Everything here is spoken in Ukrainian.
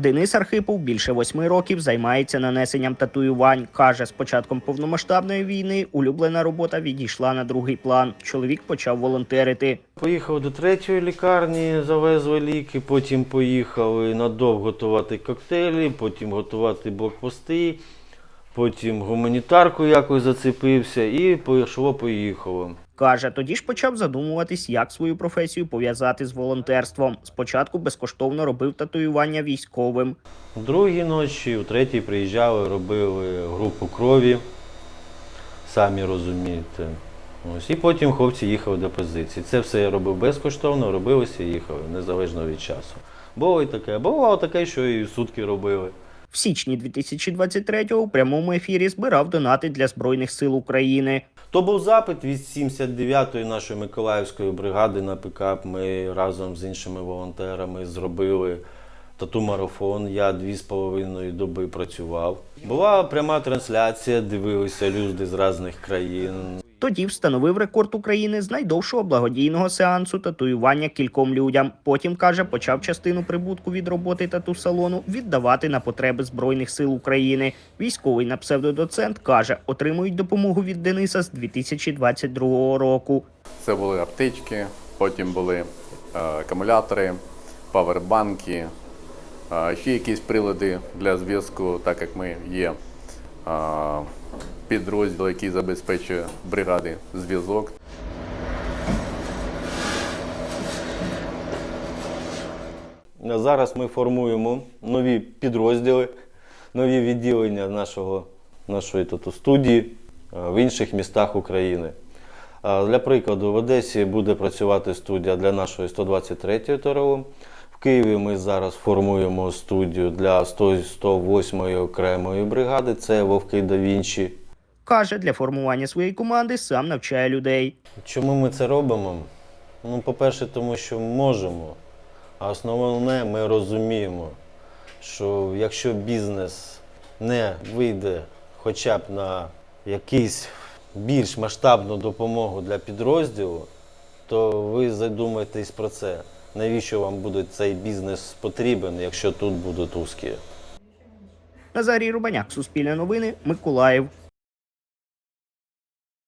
Денис Архипов більше восьми років займається нанесенням татуювань. Каже, з початком повномасштабної війни улюблена робота відійшла на другий план. Чоловік почав волонтерити. Поїхав до третьої лікарні, завезли ліки, потім поїхали на ДОВ готувати коктейлі, потім готувати блокпости, потім гуманітарку якось зацепився і пішло поїхало. Каже, тоді ж почав задумуватись, як свою професію пов'язати з волонтерством. Спочатку безкоштовно робив татуювання військовим. У другій ночі, у третій приїжджали, робили групу крові, самі розумієте. Ось, і потім хлопці їхали до позиції. Це все я робив безкоштовно, робилося і їхали, незалежно від часу. Було і таке, бувало таке, що і сутки робили. В січні 2023-го у прямому ефірі збирав донати для збройних сил України. То був запит від 79-ї нашої Миколаївської бригади на пікап. Ми разом з іншими волонтерами зробили тату-марафон. Я дві з половиною доби працював. Була пряма трансляція, дивилися люди з різних країн. Тоді встановив рекорд України з найдовшого благодійного сеансу татуювання кільком людям. Потім каже, почав частину прибутку від роботи тату-салону віддавати на потреби збройних сил України. Військовий на псевдодоцент каже, отримують допомогу від Дениса з 2022 року. Це були аптечки, потім були е, акумулятори, павербанки, е, ще якісь прилади для зв'язку, так як ми є е, підрозділ, який забезпечує бригади зв'язок. Зараз ми формуємо нові підрозділи, нові відділення нашого, нашої тату студії е, в інших містах України. Е, Для прикладу, в Одесі буде працювати студія для нашої 123-ї ТРО. В Києві ми зараз формуємо студію для 108-ї окремої бригади. Це Вовки да Вінчі. Каже, для формування своєї команди сам навчає людей. Чому ми це робимо? Ну, по-перше, тому що можемо. А основне, ми розуміємо, що якщо бізнес не вийде хоча б на якийсь більш масштабну допомогу для підрозділу, то ви задумайтесь про це. Навіщо вам буде цей бізнес потрібен, якщо тут будуть узкі? Назарій Рубаняк, Суспільне новини, Миколаїв.